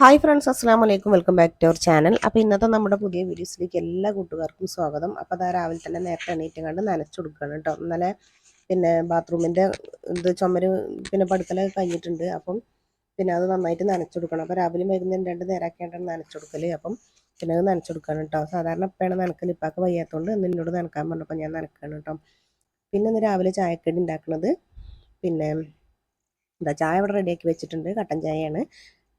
Hi friends അസ്സാം വലൈക്കും welcome back to our channel അപ്പോൾ ഇന്നത്തെ നമ്മുടെ പുതിയ വീഡിയോസിലേക്ക് എല്ലാ കൂട്ടുകാർക്കും സ്വാഗതം. അപ്പോൾ അതാ രാവിലെ തന്നെ നേരത്തെ എണീറ്റ് കണ്ട് നനച്ചു കൊടുക്കുകയാണ് കേട്ടോ. ഇന്നലെ പിന്നെ ബാത്റൂമിന്റെ ഇത് ചുമര് പിന്നെ പടുക്കലൊക്കെ കഴിഞ്ഞിട്ടുണ്ട്. അപ്പം പിന്നെ അത് നന്നായിട്ട് നനച്ചു കൊടുക്കണം. അപ്പോൾ രാവിലെ വൈകുന്നേരം രണ്ട് നേരമാക്കിയാണ്ടാണ് നനച്ചു കൊടുക്കൽ അപ്പം പിന്നെ അത് നനച്ചു കൊടുക്കണം കേട്ടോ. സാധാരണ എപ്പോഴാണ് നനക്കൽ ഇപ്പാക്ക് വയ്യാത്തതുകൊണ്ട് ഇന്ന് എന്നോട് നനക്കാൻ പറഞ്ഞപ്പോൾ ഞാൻ നനക്കാണ് കേട്ടോ. പിന്നെ ഇന്ന് രാവിലെ ചായക്കടി ഉണ്ടാക്കുന്നത് പിന്നെ എന്താ ചായ ഇവിടെ റെഡിയാക്കി വെച്ചിട്ടുണ്ട്. കട്ടൻ ചായയാണ്.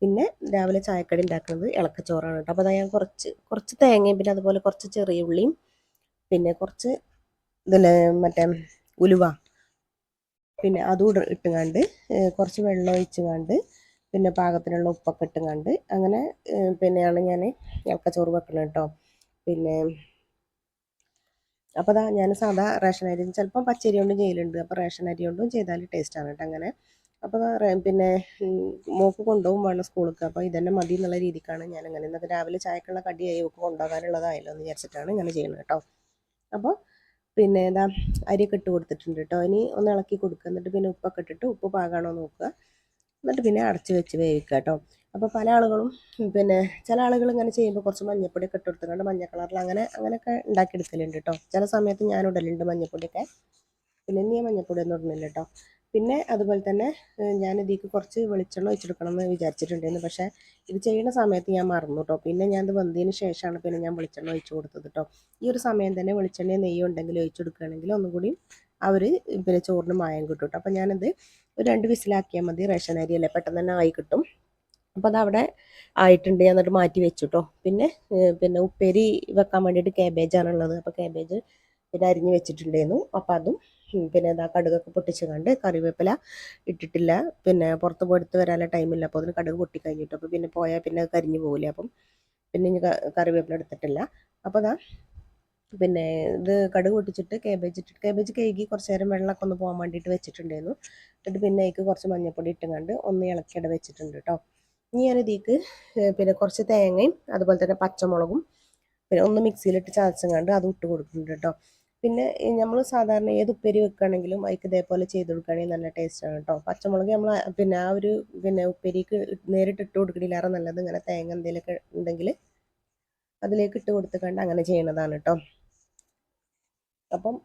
പിന്നെ രാവിലെ ചായക്കടി ഉണ്ടാക്കുന്നത് ഇളക്കച്ചോറാണ് കേട്ടോ. അപ്പോൾ അതാ ഞാൻ കുറച്ച് കുറച്ച് തേങ്ങയും പിന്നെ അതുപോലെ കുറച്ച് ചെറിയ ഉള്ളിയും പിന്നെ കുറച്ച് ഇതിൽ മറ്റേ ഉലുവ. പിന്നെ അതും ഇട ഇട്ടുങ്ങാണ്ട് കുറച്ച് വെള്ളം ഒഴിച്ചുകാണ്ട് പിന്നെ പാകത്തിനുള്ള ഉപ്പൊക്കെ ഇട്ടുകാണ്ട് അങ്ങനെ പിന്നെയാണ് ഞാൻ ഇളക്കച്ചോറ് വെക്കുന്നത് കേട്ടോ. പിന്നെ അപ്പോൾ അതാ ഞാൻ സാധാ റേഷൻ അരി ചിലപ്പം പച്ചരി കൊണ്ടും ചെയ്യലുണ്ട്. അപ്പോൾ റേഷൻ അരി കൊണ്ടും ചെയ്താൽ ടേസ്റ്റാണ് കേട്ടോ. അങ്ങനെ അപ്പോൾ പിന്നെ മോക്ക് കൊണ്ടുപോകും വേണം സ്കൂളിലേക്ക് അപ്പോൾ ഇതന്നെ മതി എന്നുള്ള രീതിക്കാണ് ഞാൻ അങ്ങനെ ഇന്നത്തെ രാവിലെ ചായക്കുള്ള കടിയായി ഒക്കെ കൊണ്ടുപോകാനുള്ളതായല്ലോ എന്ന് വിചാരിച്ചിട്ടാണ് ഇങ്ങനെ ചെയ്യുന്നത് കേട്ടോ. അപ്പോൾ പിന്നെ എന്താ അരിയൊക്കെ ഇട്ട് കൊടുത്തിട്ടുണ്ട് കേട്ടോ. ഇനി ഒന്ന് ഇളക്കി കൊടുക്കുക. എന്നിട്ട് പിന്നെ ഉപ്പൊക്കെ ഇട്ടിട്ട് ഉപ്പ് പാകാണോ നോക്കുക. എന്നിട്ട് പിന്നെ അടച്ച് വെച്ച് വേവിക്കുക കേട്ടോ. അപ്പോൾ പല ആളുകളും പിന്നെ ചില ആളുകൾ ഇങ്ങനെ ചെയ്യുമ്പോൾ കുറച്ച് മഞ്ഞപ്പൊടിയൊക്കെ ഇട്ട് കൊടുത്തുകൊണ്ട് മഞ്ഞ കളറിൽ അങ്ങനെ അങ്ങനെയൊക്കെ ഉണ്ടാക്കിയെടുക്കലുണ്ട് കേട്ടോ. ചില സമയത്ത് ഞാൻ ഇടലുണ്ട് മഞ്ഞപ്പൊടിയൊക്കെ. പിന്നെ ഇനി മഞ്ഞപ്പൊടി ഒന്നും ഇടുന്നില്ല കേട്ടോ. പിന്നെ അതുപോലെ തന്നെ ഞാൻ ഇതിലേക്ക് കുറച്ച് വെളിച്ചെണ്ണ ഒഴിച്ചെടുക്കണം എന്ന് വിചാരിച്ചിട്ടുണ്ടായിരുന്നു. പക്ഷേ ഇത് ചെയ്യുന്ന സമയത്ത് ഞാൻ മറന്നു കേട്ടോ പിന്നെ ഞാൻ ഇത് വന്നതിന് ശേഷമാണ് പിന്നെ ഞാൻ വെളിച്ചെണ്ണ ഒഴിച്ചു കൊടുത്തത് കേട്ടോ ഈ ഒരു സമയം തന്നെ വെളിച്ചെണ്ണയും നെയ്യ് ഉണ്ടെങ്കിൽ ഒഴിച്ചു കൊടുക്കുകയാണെങ്കിൽ ഒന്നും കൂടി അവർ പിന്നെ ചോറിന് മായം കിട്ടും കേട്ടോ അപ്പോൾ ഞാനത് ഒരു രണ്ട് വിസിലാക്കിയാൽ മതി. റേഷൻ അരി അല്ലേ പെട്ടെന്ന് തന്നെ ആയി കിട്ടും. അപ്പോൾ അതവിടെ ആയിട്ടുണ്ട്. ഞാൻ എന്നിട്ട് മാറ്റി വെച്ചു കേട്ടോ പിന്നെ പിന്നെ ഉപ്പേരി വെക്കാൻ വേണ്ടിയിട്ട് ക്യാബേജാണുള്ളത് അപ്പോൾ ക്യാബേജ് പിന്നെ അരിഞ്ഞ് വെച്ചിട്ടുണ്ടായിരുന്നു. അപ്പോൾ അതും പിന്നെ എന്താ കടുകൊക്കെ പൊട്ടിച്ച് കണ്ട് കറിവേപ്പില ഇട്ടിട്ടില്ല. പിന്നെ പുറത്ത് പോയിട്ട് വരാനുള്ള ടൈമില്ല അപ്പോൾ അതിന് കടുക് പൊട്ടി കഴിഞ്ഞിട്ട്. അപ്പോൾ പിന്നെ പോയാൽ പിന്നെ കരിഞ്ഞു പോകില്ല അപ്പം പിന്നെ ഇനി കറിവേപ്പില എടുത്തിട്ടില്ല. അപ്പോൾ അതാ പിന്നെ ഇത് കടുക് പൊട്ടിച്ചിട്ട് കേബേജ് ഇട്ടിട്ട് കേബേജ് കഴുകി കുറച്ച് നേരം വെള്ളമൊക്കെ ഒന്ന് പോകാൻ വേണ്ടിയിട്ട് വെച്ചിട്ടുണ്ടായിരുന്നു. എന്നിട്ട് പിന്നെ അതിക്ക് കുറച്ച് മഞ്ഞൾപ്പൊടി ഇട്ടുകൊണ്ട് ഒന്ന് ഇളക്കിയിട വെച്ചിട്ടുണ്ട് കേട്ടോ. ഇനി ഞാൻ ഇതിക്ക് പിന്നെ കുറച്ച് തേങ്ങയും അതുപോലെ തന്നെ പച്ചമുളകും പിന്നെ ഒന്ന് മിക്സിയിലിട്ട് ചതച്ചും കണ്ട് അത് ഇട്ട് കൊടുക്കുന്നുണ്ട് കേട്ടോ. പിന്നെ നമ്മൾ സാധാരണ ഏത് ഉപ്പേരി വെക്കുകയാണെങ്കിലും അതിക്ക് ഇതേപോലെ ചെയ്ത് കൊടുക്കുകയാണെങ്കിൽ നല്ല ടേസ്റ്റാണ് കേട്ടോ പച്ചമുളക് നമ്മൾ പിന്നെ ആ ഒരു പിന്നെ ഉപ്പേരിക്ക് നേരിട്ട് ഇട്ട് കൊടുക്കണില്ലാറ നല്ലത് ഇങ്ങനെ തേങ്ങ എന്തെങ്കിലുമൊക്കെ ഉണ്ടെങ്കിൽ അതിലേക്ക് ഇട്ട് കൊടുത്തുകൊണ്ട് അങ്ങനെ ചെയ്യണതാണ് കേട്ടോ അപ്പം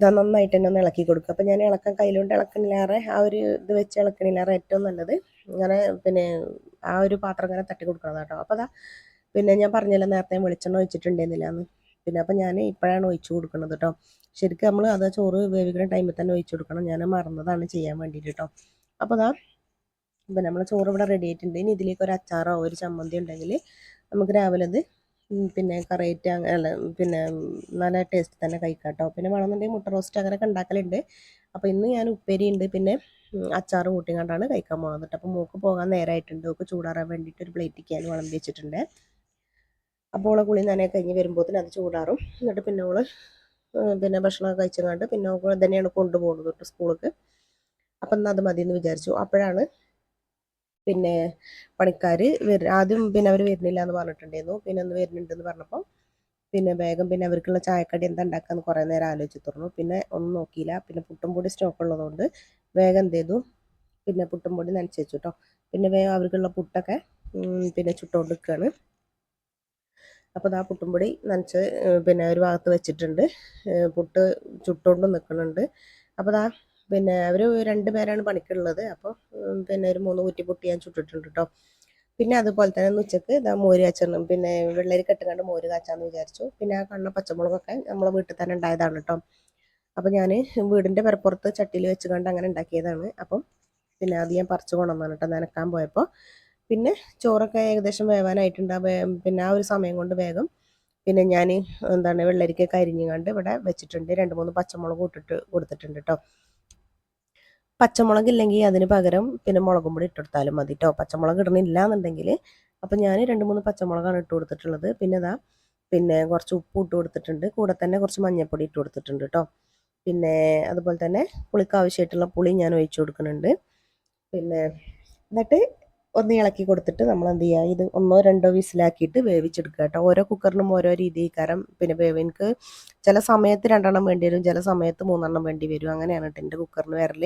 ഇതാ നന്നായിട്ട് തന്നെ ഒന്ന് ഇളക്കി കൊടുക്കുക അപ്പം ഞാൻ ഇളക്കാൻ കയ്യിലുകൊണ്ട് ഇളക്കണില്ലാറെ ആ ഒരു ഇത് വെച്ച് ഇളക്കണില്ലാറെ ഏറ്റവും നല്ലത് ഇങ്ങനെ പിന്നെ ആ ഒരു പാത്രം ഇങ്ങനെ തട്ടി കൊടുക്കണം കേട്ടോ അപ്പോൾ അതാ പിന്നെ ഞാൻ പറഞ്ഞല്ലോ നേരത്തെ വെളിച്ചെണ്ണ ഒഴിച്ചിട്ടുണ്ടായിരുന്നില്ല എന്ന് പിന്നെ അപ്പം ഞാൻ ഇപ്പോഴാണ് ഒഴിച്ചു കൊടുക്കുന്നത് കേട്ടോ ശരിക്കും നമ്മൾ അത് ചോറ് വേവിക്കുന്ന ടൈമിൽ തന്നെ ഒഴിച്ചു കൊടുക്കണം. ഞാൻ മറന്നതാണ് ചെയ്യാൻ വേണ്ടിയിട്ട് കേട്ടോ അപ്പോൾ അതാ ഇപ്പം നമ്മൾ ചോറ് ഇവിടെ റെഡി ആയിട്ടുണ്ട്. ഇനി ഇതിലേക്ക് ഒരു അച്ചാറോ ഒരു ചമ്മന്തി ഉണ്ടെങ്കിൽ നമുക്ക് രാവിലെ അത് പിന്നെ കറേറ്റ് അല്ല പിന്നെ നല്ല ടേസ്റ്റ് തന്നെ കഴിക്കാം കേട്ടോ പിന്നെ വേണമെന്നുണ്ടെങ്കിൽ മുട്ട റോസ്റ്റ് അങ്ങനെയൊക്കെ ഉണ്ടാക്കലുണ്ട്. അപ്പോൾ ഇന്ന് ഞാൻ ഉപ്പേരി ഉണ്ട്. പിന്നെ അച്ചാർ കണ്ടാണ് കഴിക്കാൻ പോകുന്നത് അപ്പോൾ മൂക്ക് പോകാൻ നേരമായിട്ടുണ്ട് ഒക്കെ ചൂടാറാൻ വേണ്ടിയിട്ട് ഒരു പ്ലേറ്റിക്ക് വിളമ്പി വെച്ചിട്ടുണ്ട്. അപ്പോൾ ഓളെ കുളി നനയെ കഴിഞ്ഞ് വരുമ്പോഴത്തേന് അത് ചൂടാറും. എന്നിട്ട് പിന്നെ ഓൾ പിന്നെ ഭക്ഷണം കഴിച്ചങ്ങാണ്ട് പിന്നെ ഓൾ തന്നെയാണ് കൊണ്ടുപോകുന്നത് കേട്ടോ സ്കൂളിലേക്ക് അപ്പം എന്നാൽ അത് മതി എന്ന് വിചാരിച്ചു. അപ്പോഴാണ് പിന്നെ പണിക്കാർ വരും ആദ്യം പിന്നെ അവർ വരുന്നില്ല എന്ന് പറഞ്ഞിട്ടുണ്ടായിരുന്നു. പിന്നെ ഒന്ന് വരുന്നുണ്ടെന്ന് പറഞ്ഞപ്പോൾ പിന്നെ വേഗം പിന്നെ അവർക്കുള്ള ചായക്കടി എന്താ ഉണ്ടാക്കാന്ന് കുറേ നേരം ആലോചിച്ച് തുറന്നു പിന്നെ ഒന്നും നോക്കിയില്ല. പിന്നെ പുട്ടും പൊടി സ്റ്റോക്ക് ഉള്ളതുകൊണ്ട് വേഗം എന്ത് ചെയ്തു? പിന്നെ പുട്ടും പൊടി നനച്ച് വെച്ചു കേട്ടോ പിന്നെ വേഗം അവർക്കുള്ള പുട്ടൊക്കെ പിന്നെ ചുട്ടുകൊണ്ട് നിൽക്കുകയാണ് അപ്പോൾ ആ പുട്ടുംപൊടി നനച്ച് പിന്നെ ഒരു ഭാഗത്ത് വെച്ചിട്ടുണ്ട്. പുട്ട് ചുട്ടുകൊണ്ട് നിൽക്കുന്നുണ്ട് അപ്പോൾ ആ പിന്നെ അവർ രണ്ട് പേരാണ് പണിക്കുള്ളത്. അപ്പോൾ പിന്നെ ഒരു മൂന്ന് കുറ്റി പൊട്ടി ഞാൻ ചുട്ടിട്ടുണ്ട് കേട്ടോ പിന്നെ അതുപോലെ തന്നെ ഉച്ചയ്ക്ക് ഇതാ മോര് കാച്ചണം. പിന്നെ വെള്ളരി കെട്ടുകണ്ട് മോര് കാച്ചാന്ന് വിചാരിച്ചു. പിന്നെ ആ കണ്ണ പച്ചമുളകൊക്കെ നമ്മളെ വീട്ടിൽ തന്നെ ഉണ്ടായതാണ് കേട്ടോ അപ്പോൾ ഞാൻ വീടിന്റെ പുറപ്പുറത്ത് ചട്ടിയിൽ വെച്ച് കണ്ട് അങ്ങനെ ഉണ്ടാക്കിയതാണ്. അപ്പം പിന്നെ അത് ഞാൻ പറിച്ചു കൊണ്ടുവന്നാണ് കേട്ടോ നനക്കാൻ പോയപ്പോൾ പിന്നെ ചോറൊക്കെ ഏകദേശം വേവാനായിട്ടുണ്ട്. പിന്നെ ആ ഒരു സമയം കൊണ്ട് വേഗം പിന്നെ ഞാൻ എന്താണ് വെള്ളരിക്ക കരിഞ്ഞുകൊണ്ട് ഇവിടെ വെച്ചിട്ടുണ്ട്. രണ്ട് മൂന്ന് പച്ചമുളക് ഇട്ടിട്ട് കൊടുത്തിട്ടുണ്ട് കേട്ടോ പച്ചമുളക് ഇല്ലെങ്കിൽ അതിന് പകരം പിന്നെ മുളകും പൊടി ഇട്ടെടുത്താലും മതി കേട്ടോ പച്ചമുളക് ഇടണില്ല എന്നുണ്ടെങ്കിൽ അപ്പം ഞാൻ രണ്ട് മൂന്ന് പച്ചമുളകാണ് ഇട്ട് കൊടുത്തിട്ടുള്ളത്. പിന്നെ ഇതാ പിന്നെ കുറച്ച് ഉപ്പ് ഇട്ട് കൊടുത്തിട്ടുണ്ട്. കൂടെ തന്നെ കുറച്ച് മഞ്ഞൾപ്പൊടി ഇട്ട് കൊടുത്തിട്ടുണ്ട് കേട്ടോ പിന്നെ അതുപോലെ തന്നെ പുളിക്ക് ആവശ്യമായിട്ടുള്ള പുളി ഞാൻ ഒഴിച്ചു കൊടുക്കുന്നുണ്ട്. പിന്നെ എന്നിട്ട് ഒന്ന് ഇളക്കി കൊടുത്തിട്ട് നമ്മൾ എന്ത് ചെയ്യുക? ഇത് ഒന്നോ രണ്ടോ വിസിലാക്കിയിട്ട് വേവിച്ചെടുക്കുക കേട്ടോ. ഓരോ കുക്കറിനും ഓരോ രീതിക്കാരം പിന്നെ വേവിനക്ക് ചില സമയത്ത് രണ്ടെണ്ണം വേണ്ടി വരും ചില സമയത്ത് മൂന്നെണ്ണം വേണ്ടി വരും. അങ്ങനെയാണ് കേട്ടോ എന്റെ കുക്കറിന് വരൽ.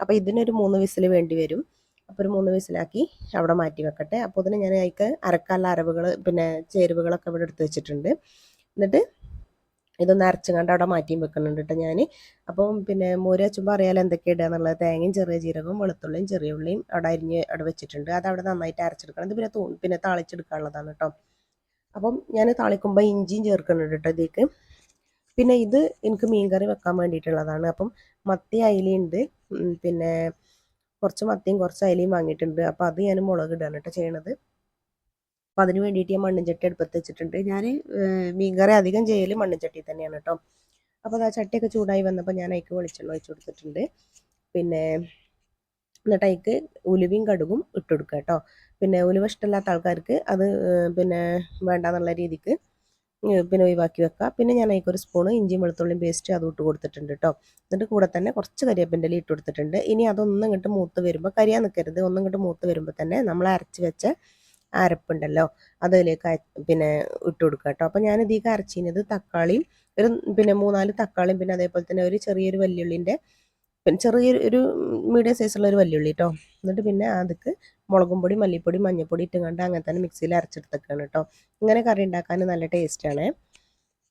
അപ്പോൾ ഇതിനൊരു മൂന്ന് വിസിൽ വേണ്ടി വരും. അപ്പോൾ ഒരു മൂന്ന് വിസിലാക്കി അവിടെ മാറ്റി വെക്കട്ടെ. അപ്പോൾ ഇതിന് ഞാൻ അതിക്ക് അരക്കാനുള്ള അരവുകൾ പിന്നെ ചേരുവകളൊക്കെ ഇവിടെ എടുത്ത് വെച്ചിട്ടുണ്ട്. എന്നിട്ട് ഇതൊന്ന് അരച്ചുകൊണ്ട് അവിടെ മാറ്റിയും വെക്കുന്നുണ്ട് കേട്ടോ ഞാൻ അപ്പം പിന്നെ മോര് വെച്ചുമ്പോൾ അറിയാലോ എന്തൊക്കെ ഇടുക എന്നുള്ളത് തേങ്ങയും ചെറിയ ജീരകവും വെളുത്തുള്ളിയും ചെറിയ ഉള്ളിയും അവിടെ അരിഞ്ഞ് അവിടെ വെച്ചിട്ടുണ്ട്. അത് അവിടെ നന്നായിട്ട് അരച്ചെടുക്കണം. ഇത് പിന്നെ പിന്നെ താളിച്ചെടുക്കാനുള്ളതാണ് കേട്ടോ അപ്പം ഞാൻ താളിക്കുമ്പോൾ ഇഞ്ചിയും ചേർക്കുന്നുണ്ട് കേട്ടോ ഇതിലേക്ക്. പിന്നെ ഇത് എനിക്ക് മീൻകറി വെക്കാൻ വേണ്ടിയിട്ടുള്ളതാണ്. അപ്പം മത്തി അയിലുണ്ട് പിന്നെ കുറച്ച് മത്തിയും കുറച്ച് അയിലയും വാങ്ങിയിട്ടുണ്ട്. അപ്പോൾ അത് ഞാൻ മുളക് ഇടാണ് കേട്ടോ ചെയ്യണത്. അപ്പോൾ അതിന് വേണ്ടിയിട്ട് ഞാൻ മണ്ണിൻചട്ടി അടുപ്പത്ത് വെച്ചിട്ടുണ്ട്. ഞാൻ മീൻകറി അധികം ചെയ്യൽ മണ്ണിൻചട്ടി തന്നെയാണ് കേട്ടോ. അപ്പോൾ ആ ചട്ടിയൊക്കെ ചൂടായി വന്നപ്പോൾ ഞാൻ അതിക്ക് വെളിച്ചെണ്ണ ഒഴിച്ച് കൊടുത്തിട്ടുണ്ട്. പിന്നെ എന്നിട്ട് അതിക്ക് ഉലുവയും കടുകും ഇട്ട് കൊടുക്കുക കേട്ടോ. പിന്നെ ഉലുവ ഇഷ്ടമില്ലാത്ത ആൾക്കാർക്ക് അത് പിന്നെ വേണ്ടാന്നുള്ള രീതിക്ക് പിന്നെ ഒഴിവാക്കി വെക്കുക. പിന്നെ ഞാൻ അതിലേക്ക് ഒരു സ്പൂണ് ഇഞ്ചിയും വെളുത്തുള്ളിയും പേസ്റ്റ് അതും ഇട്ട് കൊടുത്തിട്ടുണ്ട് കേട്ടോ. എന്നിട്ട് കൂടെ തന്നെ കുറച്ച് കരിയേപ്പിന്റെ ഇട്ട് കൊടുത്തിട്ടുണ്ട്. ഇനി അതൊന്നും ഇങ്ങോട്ട് മൂത്ത് വരുമ്പോൾ കരിയാൻ നിൽക്കരുത് ഒന്നും ഇങ്ങോട്ട് മൂത്ത് വരുമ്പോൾ തന്നെ നമ്മൾ അരച്ച് വെച്ച അരപ്പുണ്ടല്ലോ അതിലേക്ക് പിന്നെ ഇട്ട് കൊടുക്കുക കേട്ടോ. അപ്പോൾ ഞാൻ ഇതിലേക്ക് അരച്ചിരുന്നത് തക്കാളിയും ഒരു പിന്നെ മൂന്നാൽ തക്കാളിയും പിന്നെ അതേപോലെ തന്നെ ഒരു ചെറിയൊരു വല്യുള്ളിന്റെ പിന്നെ ചെറിയൊരു ഒരു മീഡിയം സൈസുള്ള ഒരു വല്യുള്ളി കേട്ടോ എന്നിട്ട് പിന്നെ അതൊക്കെ മുളകും പൊടി മല്ലിപ്പൊടി മഞ്ഞൾപ്പൊടി ഇട്ടുകൊണ്ട് അങ്ങനെ തന്നെ മിക്സിയിൽ അരച്ചെടുത്തേക്കാണ് കേട്ടോ ഇങ്ങനെ കറി ഉണ്ടാക്കാൻ നല്ല ടേസ്റ്റാണ്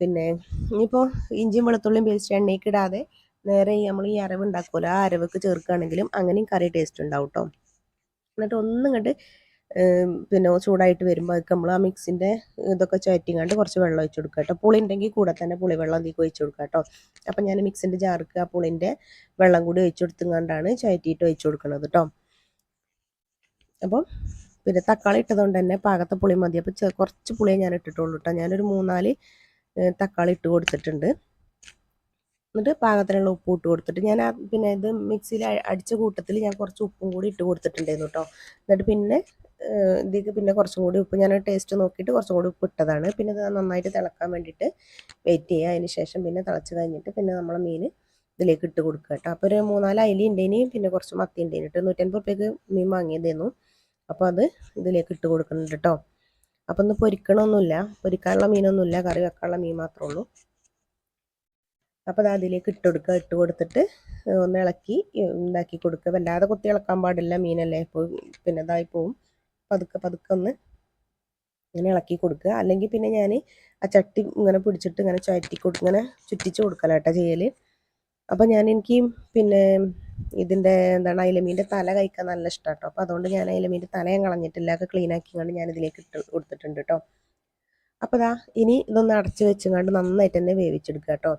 പിന്നെ ഇനിയിപ്പോൾ ഇഞ്ചിയും വെളുത്തുള്ളിയും പേസ്റ്റ് എണ്ണയ്ക്ക് ഇടാതെ നേരെ നമ്മൾ ഈ അരവ് ഉണ്ടാക്കുമല്ലോ ആ അരവൊക്കെ ചേർക്കുകയാണെങ്കിലും അങ്ങനെയും കറി ടേസ്റ്റ് ഉണ്ടാവും കേട്ടോ എന്നിട്ട് ഒന്നും ഇങ്ങോട്ട് പിന്നെ ചൂടായിട്ട് വരുമ്പോൾ അതൊക്കെ നമ്മൾ ആ മിക്സിന്റെ ഇതൊക്കെ ചുറ്റിങ്ങാണ്ട് കുറച്ച് വെള്ളം ഒഴിച്ച് കൊടുക്കുക കേട്ടോ. പുളി ഉണ്ടെങ്കിൽ കൂടെ തന്നെ പുളി വെള്ളം അതിലേക്ക് ഒഴിച്ച് കൊടുക്കുക കേട്ടോ. അപ്പം ഞാൻ മിക്സിന്റെ ജാർക്ക് ആ പുളിന്റെ വെള്ളം കൂടി ഒഴിച്ച് കൊടുത്തുകൊണ്ടാണ് ചുറ്റിയിട്ട് ഒഴിച്ച് കൊടുക്കുന്നത് കേട്ടോ. അപ്പം പിന്നെ തക്കാളി ഇട്ടതുകൊണ്ട് തന്നെ പാകത്തെ പുളി മതി. അപ്പോൾ കുറച്ച് പുളിയെ ഞാൻ ഇട്ടിട്ടുള്ളൂ കേട്ടോ. ഞാനൊരു മൂന്നാൽ തക്കാളി ഇട്ട് കൊടുത്തിട്ടുണ്ട്. എന്നിട്ട് പാകത്തിനുള്ള ഉപ്പ് ഇട്ട് കൊടുത്തിട്ട് ഞാൻ പിന്നെ ഇത് മിക്സിയിൽ അടിച്ച കൂട്ടത്തിൽ ഞാൻ കുറച്ച് ഉപ്പും കൂടി ഇട്ട് കൊടുത്തിട്ടുണ്ടായിരുന്നു കേട്ടോ. എന്നിട്ട് പിന്നെ ഇതിലേക്ക് പിന്നെ കുറച്ചും കൂടി ഉപ്പ് ഞാൻ ടേസ്റ്റ് നോക്കിയിട്ട് കുറച്ചും കൂടി ഉപ്പ് ഇട്ടതാണ്. പിന്നെ ഇത് നന്നായിട്ട് തിളക്കാൻ വേണ്ടിയിട്ട് വെയിറ്റ് ചെയ്യുക. അതിന് ശേഷം പിന്നെ തിളച്ച് കഴിഞ്ഞിട്ട് പിന്നെ നമ്മൾ മീൻ ഇതിലേക്ക് ഇട്ട് കൊടുക്കുക കേട്ടോ. അപ്പോൾ ഒരു മൂന്നാൽ അയില ഉണ്ടേനി. പിന്നെ കുറച്ച് മത്തി ഉണ്ടേനി കേട്ടോ. നൂറ്റൻപത് റുപ്യക്ക് മീൻ വാങ്ങിയതായിരുന്നു അപ്പോൾ അത് ഇതിലേക്ക് ഇട്ട് കൊടുക്കുന്നുണ്ട് കേട്ടോ. അപ്പോൾ ഒന്ന് പൊരിക്കണമൊന്നുമില്ല പൊരിക്കാനുള്ള മീനൊന്നുമില്ല. കറി വെക്കാനുള്ള മീൻ മാത്രമേ ഉള്ളൂ. അപ്പോൾ അത് അതിലേക്ക് ഇട്ട് കൊടുക്കുക. ഇട്ട് കൊടുത്തിട്ട് ഒന്ന് ഇളക്കി ഉണ്ടാക്കി കൊടുക്കുക. വല്ലാതെ കുത്തി ഇളക്കാൻ പാടില്ല മീനല്ലേ. ഇപ്പോൾ പിന്നെ ഇതായി പോവും. പതുക്കെ പതുക്കെ ഒന്ന് ഇങ്ങനെ ഇളക്കി കൊടുക്കുക. അല്ലെങ്കിൽ പിന്നെ ഞാൻ ആ ചട്ടി ഇങ്ങനെ പിടിച്ചിട്ട് ഇങ്ങനെ ചുറ്റി കൊടു ഇങ്ങനെ ചുറ്റിച്ച് കൊടുക്കലാട്ടോ ചെയ്യൽ അപ്പോൾ ഞാൻ എനിക്ക് പിന്നെ ഇതിന്റെ എന്താണ് അയിലമീന്റെ തല കഴിക്കാൻ നല്ല ഇഷ്ടമാണ് കേട്ടോ. അപ്പോൾ അതുകൊണ്ട് ഞാൻ അയിലമീന്റെ തല ഞാൻ കളഞ്ഞിട്ടില്ല. ഒക്കെ ക്ലീൻ ആക്കിക്കൊണ്ട് ഞാൻ ഇതിലേക്ക് ഇട്ട് കൊടുത്തിട്ടുണ്ട് കേട്ടോ. അപ്പോൾ ദാ ഇനി ഇതൊന്ന് അടച്ച് വെച്ചുകൊണ്ട് നന്നായിട്ട് തന്നെ വേവിച്ചെടുക്കുക കേട്ടോ.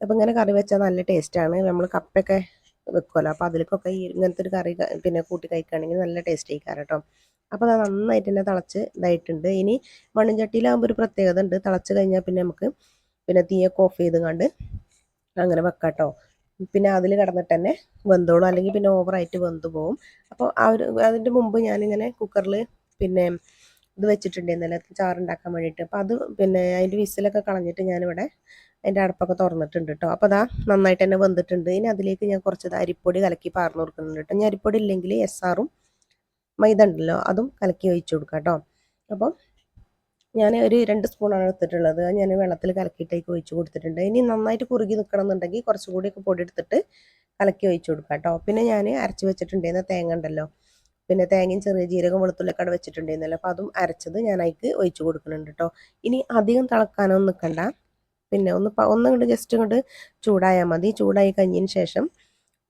അപ്പോൾ ഇങ്ങനെ കറി വെച്ചാൽ നല്ല ടേസ്റ്റാണ് നമ്മൾ കപ്പയൊക്കെ വെക്കുമല്ലോ അപ്പോൾ അതിലേക്കൊക്കെ ഈ ഇങ്ങനത്തെ ഒരു കറി പിന്നെ കൂട്ടി കഴിക്കുകയാണെങ്കിൽ നല്ല ടേസ്റ്റ് ആയിക്കാറ് കേട്ടോ. അപ്പോൾ അത് നന്നായിട്ട് തന്നെ തിളച്ച് ഇതായിട്ടുണ്ട്. ഇനി മണ്ണും ചട്ടിയിലാകുമ്പോൾ ഒരു പ്രത്യേകത ഉണ്ട്. തിളച്ച് കഴിഞ്ഞാൽ പിന്നെ നമുക്ക് പിന്നെ തീയൊക്കെ ഓഫ് ചെയ്ത് കണ്ട് അങ്ങനെ വെക്കാം കേട്ടോ പിന്നെ അതിൽ കിടന്നിട്ട് തന്നെ വെന്തോളും. അല്ലെങ്കിൽ പിന്നെ ഓവറായിട്ട് വെന്ത് പോകും അപ്പോൾ ആ ഒരു അതിന്റെ മുമ്പ് ഞാനിങ്ങനെ കുക്കറിൽ പിന്നെ ഇത് വെച്ചിട്ടുണ്ട് വെച്ചിട്ടുണ്ടായിരുന്നല്ലോ ചാറുണ്ടാക്കാൻ വേണ്ടിയിട്ട്. അപ്പോൾ അത് പിന്നെ അതിന്റെ വിസിലൊക്കെ കളഞ്ഞിട്ട് ഞാനിവിടെ അതിന്റെ അടുപ്പൊക്കെ തുറന്നിട്ടുണ്ട് കേട്ടോ അപ്പോൾ അതാ നന്നായിട്ട് തന്നെ വെന്തിട്ടുണ്ട്. ഇനി അതിലേക്ക് ഞാൻ കുറച്ച് അരിപ്പൊടി കലക്കി പാർന്നു കൊടുക്കുന്നുണ്ട് കേട്ടോ ഞാൻ അരിപ്പൊടി ഇല്ലെങ്കിൽ എസ് ആറും മൈദ ഉണ്ടല്ലോ അതും കലക്കി ഒഴിച്ചു കൊടുക്കാം കേട്ടോ അപ്പം ഞാൻ ഒരു രണ്ട് സ്പൂണാണ് എടുത്തിട്ടുള്ളത്. ഞാൻ വെള്ളത്തിൽ കലക്കിയിട്ടേക്ക് ഒഴിച്ച് കൊടുത്തിട്ടുണ്ട്. ഇനി നന്നായിട്ട് കുറുകി നിൽക്കണം എന്നുണ്ടെങ്കിൽ കുറച്ചും കൂടിയൊക്കെ പൊടി എടുത്തിട്ട് കലക്കി ഒഴിച്ച് കൊടുക്കാം കേട്ടോ പിന്നെ ഞാൻ അരച്ച് വെച്ചിട്ടുണ്ടായിരുന്ന തേങ്ങ ഉണ്ടല്ലോ പിന്നെ തേങ്ങയും ചെറിയ ജീരകം വെളുത്തുള്ളിയൊക്കെ വെച്ചിട്ടുണ്ടായിരുന്നല്ലോ അപ്പോൾ അതും അരച്ചത് ഞാൻ അതിക്ക് ഒഴിച്ച് കൊടുക്കുന്നുണ്ട് കേട്ടോ ഇനി അധികം തിളക്കാനൊന്നും നിൽക്കണ്ട പിന്നെ ഒന്ന് ഒന്നും കൊണ്ട് ജസ്റ്റ് കൊണ്ട് ചൂടായാൽ മതി. ചൂടായി കഴിഞ്ഞതിന് ശേഷം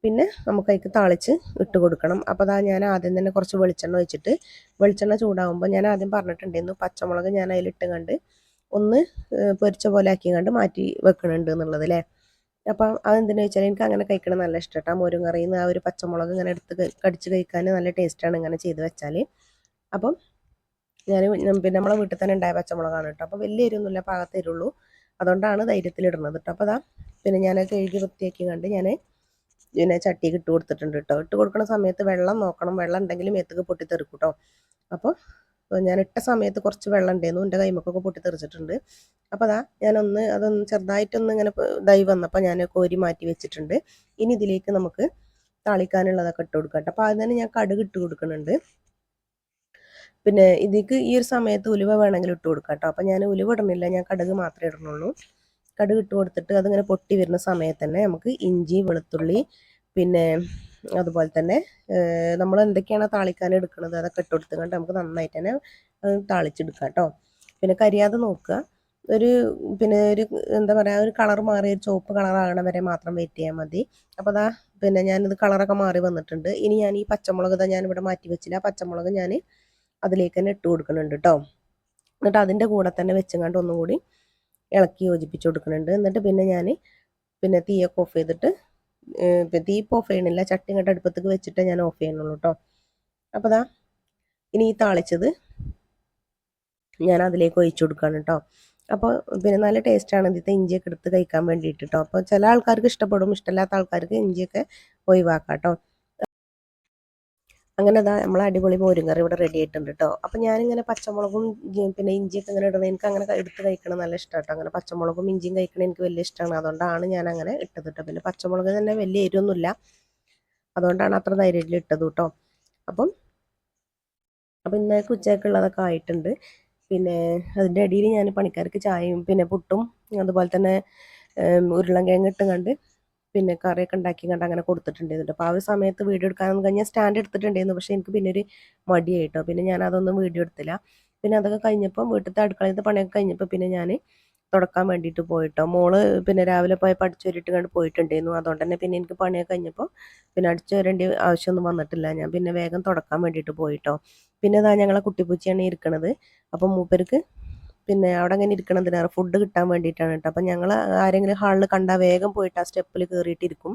പിന്നെ നമുക്ക് അതിക്ക് താളിച്ച് ഇട്ട് കൊടുക്കണം. അപ്പോൾ അതാ ഞാൻ ആദ്യം തന്നെ കുറച്ച് വെളിച്ചെണ്ണ ഒഴിച്ചിട്ട് വെളിച്ചെണ്ണ ചൂടാകുമ്പോൾ ഞാൻ ആദ്യം പറഞ്ഞിട്ടുണ്ടായിരുന്നു പച്ചമുളക് ഞാൻ അതിലിട്ട് കണ്ട് ഒന്ന് പൊരിച്ച പോലെ ആക്കി കണ്ട് മാറ്റി വെക്കണുണ്ട് എന്നുള്ളത് അല്ലേ അപ്പം അതെന്തിനാ വെച്ചാൽ എനിക്ക് അങ്ങനെ കഴിക്കണം നല്ല ഇഷ്ടമാണ് ആ മോരും കറിയിൽ നിന്ന് ആ ഒരു പച്ചമുളക് ഇങ്ങനെ എടുത്ത് കടിച്ച് കഴിക്കാൻ നല്ല ടേസ്റ്റാണ് ഇങ്ങനെ ചെയ്ത് വെച്ചാൽ അപ്പം ഞാൻ പിന്നെ നമ്മളെ വീട്ടിൽ തന്നെ ഉണ്ടായ പച്ചമുളകാണ് കേട്ടോ അപ്പോൾ വലിയ എരിവൊന്നുമില്ല പാകത്തെ എരുള്ളൂ അതുകൊണ്ടാണ് ധൈര്യത്തിലിടുന്നത് കേട്ടോ അപ്പോൾ അതാ പിന്നെ ഞാൻ കഴുകി വൃത്തിയാക്കി കണ്ട് ഞാൻ പിന്നെ ചട്ടിക്ക് ഇട്ട് കൊടുത്തിട്ടുണ്ട് കേട്ടോ ഇട്ട് കൊടുക്കുന്ന സമയത്ത് വെള്ളം നോക്കണം. വെള്ളം ഉണ്ടെങ്കിൽ മേത്തേക്ക് പൊട്ടിത്തെറിക്കും കേട്ടോ അപ്പോൾ ഞാൻ ഇട്ട സമയത്ത് കുറച്ച് വെള്ളം ഉണ്ടായിരുന്നു. എന്റെ കൈമക്കൊക്കെ പൊട്ടിത്തെറിച്ചിട്ടുണ്ട്. അപ്പോൾ അതാ ഞാനൊന്ന് അതൊന്ന് ചെറുതായിട്ടൊന്ന് ഇങ്ങനെ ഇതായി വന്നപ്പോൾ ഞാൻ കോരി മാറ്റി വെച്ചിട്ടുണ്ട്. ഇനി ഇതിലേക്ക് നമുക്ക് താളിക്കാനുള്ളതൊക്കെ ഇട്ട് കൊടുക്കാം കേട്ടോ അപ്പോൾ തന്നെ ഞാൻ കടുക് ഇട്ട് കൊടുക്കുന്നുണ്ട്. പിന്നെ ഇതിക്ക് ഈ ഒരു സമയത്ത് ഉലുവ വേണമെങ്കിൽ ഇട്ട് കൊടുക്കാം കേട്ടോ അപ്പം ഞാൻ ഉലുവ ഇടുന്നില്ല. ഞാൻ കടുക് മാത്രമേ ഇടണുള്ളൂ കടുക് ഇട്ട് കൊടുത്തിട്ട് അതിങ്ങനെ പൊട്ടി വരുന്ന സമയത്ത് തന്നെ നമുക്ക് ഇഞ്ചി വെളുത്തുള്ളി പിന്നെ അതുപോലെ തന്നെ നമ്മൾ എന്തൊക്കെയാണ് താളിക്കാൻ എടുക്കുന്നത് അതൊക്കെ ഇട്ട് കൊടുത്തുകൊണ്ട് നമുക്ക് നന്നായിട്ട് തന്നെ താളിച്ചെടുക്കാം കേട്ടോ. പിന്നെ കരിയാതെ നോക്കുക. ഒരു പിന്നെ ഒരു എന്താ പറയുക ഒരു കളർ മാറി ഒരു ചുവപ്പ് കളറാകണ വരെ മാത്രം വെയിറ്റ് ചെയ്യാൽ മതി. അപ്പോൾ അതാ പിന്നെ ഞാനിത് കളറൊക്കെ മാറി വന്നിട്ടുണ്ട്. ഇനി ഞാൻ ഈ പച്ചമുളക് ഇതാ ഞാനിവിടെ മാറ്റി വെച്ചില്ല. പച്ചമുളക് ഞാൻ അതിലേക്ക് തന്നെ ഇട്ട് കൊടുക്കുന്നുണ്ട് കേട്ടോ. എന്നിട്ട് അതിന്റെ കൂടെ തന്നെ വെച്ചങ്ങാണ്ട് ഒന്നും കൂടി ഇളക്കി യോജിപ്പിച്ച് കൊടുക്കുന്നുണ്ട്. എന്നിട്ട് പിന്നെ ഞാൻ പിന്നെ തീയൊക്കെ ഓഫ് ചെയ്തിട്ട് തീ ഇപ്പോൾ ഓഫ് ചെയ്യണില്ല. ചട്ടി ഇങ്ങോട്ട് അടുപ്പത്തേക്ക് വെച്ചിട്ട് ഞാൻ ഓഫ് ചെയ്യണുള്ളൂ കേട്ടോ അപ്പോൾ ദാ ഇനി ഈ താളിച്ചത് ഞാൻ അതിലേക്ക് ഒഴിച്ചു കൊടുക്കുകയാണ് കേട്ടോ അപ്പോൾ പിന്നെ നല്ല ടേസ്റ്റാണ് ഇതിത്തെ ഇഞ്ചിയൊക്കെ എടുത്ത് കഴിക്കാൻ വേണ്ടിയിട്ട് കേട്ടോ അപ്പോൾ ചില ആൾക്കാർക്ക് ഇഷ്ടപ്പെടും ഇഷ്ടമില്ലാത്ത ആൾക്കാർക്ക് ഇഞ്ചിയൊക്കെ ഒഴിവാക്കാം കേട്ടോ അങ്ങനെ അതാ നമ്മൾ അടിപൊളി മോരും കറി ഇവിടെ റെഡി ആയിട്ടുണ്ട് കേട്ടോ അപ്പം ഞാനിങ്ങനെ പച്ചമുളകും പിന്നെ ഇഞ്ചിയൊക്കെ ഇങ്ങനെ ഇടുന്നത് എനിക്ക് അങ്ങനെ എടുത്ത് കഴിക്കണം നല്ല ഇഷ്ടം കേട്ടോ അങ്ങനെ പച്ചമുളകും ഇഞ്ചിയും കഴിക്കണം എനിക്ക് വലിയ ഇഷ്ടമാണ് അതുകൊണ്ടാണ് ഞാൻ അങ്ങനെ ഇട്ടത് കേട്ടോ പിന്നെ പച്ചമുളക് തന്നെ വലിയ എരിവൊന്നുമില്ല. അതുകൊണ്ടാണ് അത്ര ധൈര്യത്തിൽ ഇട്ടത് കേട്ടോ അപ്പം അപ്പം ഇന്നേക്ക് ഉച്ചയ്ക്കുള്ളതൊക്കെ ആയിട്ടുണ്ട്. പിന്നെ അതിന്റെ ഇടയിൽ ഞാൻ പണിക്കാർക്ക് ചായയും പിന്നെ പുട്ടും അതുപോലെ തന്നെ ഉരുളൻ കിഴങ്ങിട്ടും കണ്ട് പിന്നെ കറിയൊക്കെ ഉണ്ടാക്കി കണ്ട് അങ്ങനെ കൊടുത്തിട്ടുണ്ടായിരുന്നു അപ്പോൾ ആ ഒരു സമയത്ത് വീഡിയോ എടുക്കാമെന്ന് കഴിഞ്ഞാൽ സ്റ്റാൻഡ് എടുത്തിട്ടുണ്ടായിരുന്നു. പക്ഷേ എനിക്ക് പിന്നെ ഒരു മടിയായിട്ടോ. പിന്നെ ഞാൻ അതൊന്നും വീഡിയോ എടുത്തില്ല. പിന്നെ അതൊക്കെ കഴിഞ്ഞപ്പോൾ വീട്ടിലത്തെ അടുക്കളയിലത്തെ പണിയൊക്കെ കഴിഞ്ഞപ്പോൾ പിന്നെ ഞാൻ തുടക്കാൻ വേണ്ടിയിട്ട് പോയിട്ടോ. മോൾ പിന്നെ രാവിലെ പോയി അടിച്ചു വരിട്ട് കണ്ട് പോയിട്ടുണ്ടായിരുന്നു. അതുകൊണ്ട് തന്നെ പിന്നെ എനിക്ക് പണിയൊക്കെ കഴിഞ്ഞപ്പോൾ പിന്നെ അടിച്ചു വരേണ്ട ആവശ്യമൊന്നും വന്നിട്ടില്ല. ഞാൻ പിന്നെ വേഗം തുടക്കാൻ വേണ്ടിയിട്ട് പോയിട്ടോ. പിന്നെ ഇതാ ഞങ്ങളെ കുട്ടിപ്പൂച്ചയാണ് ഇരിക്കണത്. അപ്പം മൂപ്പർക്ക് പിന്നെ അവിടെ അങ്ങനെ ഇരിക്കണം ഇരിക്കണതിനാറ് ഫുഡ് കിട്ടാൻ വേണ്ടിയിട്ടാണ് കേട്ടോ. അപ്പം ഞങ്ങൾ ആരെങ്കിലും ഹാളിൽ കണ്ടാൽ വേഗം പോയിട്ട് ആ സ്റ്റെപ്പിൽ കയറിയിട്ടിരിക്കും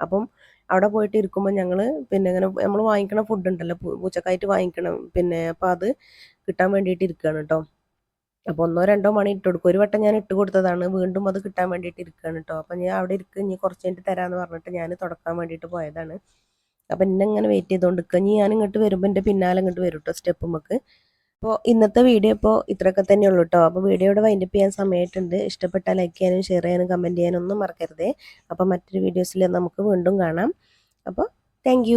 അപ്പം അവിടെ പോയിട്ട് ഇരിക്കുമ്പോൾ ഞങ്ങൾ പിന്നെ ഇങ്ങനെ നമ്മൾ വാങ്ങിക്കണ ഫുഡ് ഉണ്ടല്ലോ പൂച്ചക്കായിട്ട് വാങ്ങിക്കണം. പിന്നെ അപ്പോൾ അത് കിട്ടാൻ വേണ്ടിയിട്ട് ഇരിക്കുകയാണ് കേട്ടോ. അപ്പോൾ ഒന്നോ രണ്ടോ മണി ഇട്ട് കൊടുക്കും. ഒരു വട്ടം ഞാൻ ഇട്ട് കൊടുത്തതാണ്. വീണ്ടും അത് കിട്ടാൻ വേണ്ടിയിട്ട് ഇരിക്കുകയാണ് കേട്ടോ. അപ്പം ഞാൻ അവിടെ ഇരിക്കുക ഇനി കുറച്ച് കഴിഞ്ഞിട്ട് തരാമെന്ന് പറഞ്ഞിട്ട് ഞാൻ തുടക്കാൻ വേണ്ടിയിട്ട് പോയതാണ്. അപ്പം എന്നെ ഇങ്ങനെ വെയിറ്റ് ചെയ്തുകൊണ്ട് നിൽക്കുക ഇനി ഞാൻ ഇങ്ങോട്ട് വരുമ്പോൾ എന്റെ പിന്നാലെ ഇങ്ങോട്ട് വരും കേട്ടോ സ്റ്റെപ്പുമ്മക്ക് അപ്പോൾ ഇന്നത്തെ വീഡിയോ ഇപ്പോൾ ഇത്രയൊക്കെ തന്നെ ഉള്ളൂ കേട്ടോ അപ്പോൾ വീഡിയോയുടെ വൈൻഡപ്പ് ചെയ്യാൻ സമയമായിട്ടുണ്ട് ഇഷ്ടപ്പെട്ടാൽ ലൈക്ക് ചെയ്യാനും ഷെയർ ചെയ്യാനും കമന്റ് ചെയ്യാനും ഒന്നും മറക്കരുതേ. അപ്പോൾ മറ്റൊരു വീഡിയോസിൽ നമുക്ക് വീണ്ടും കാണാം. അപ്പോൾ താങ്ക്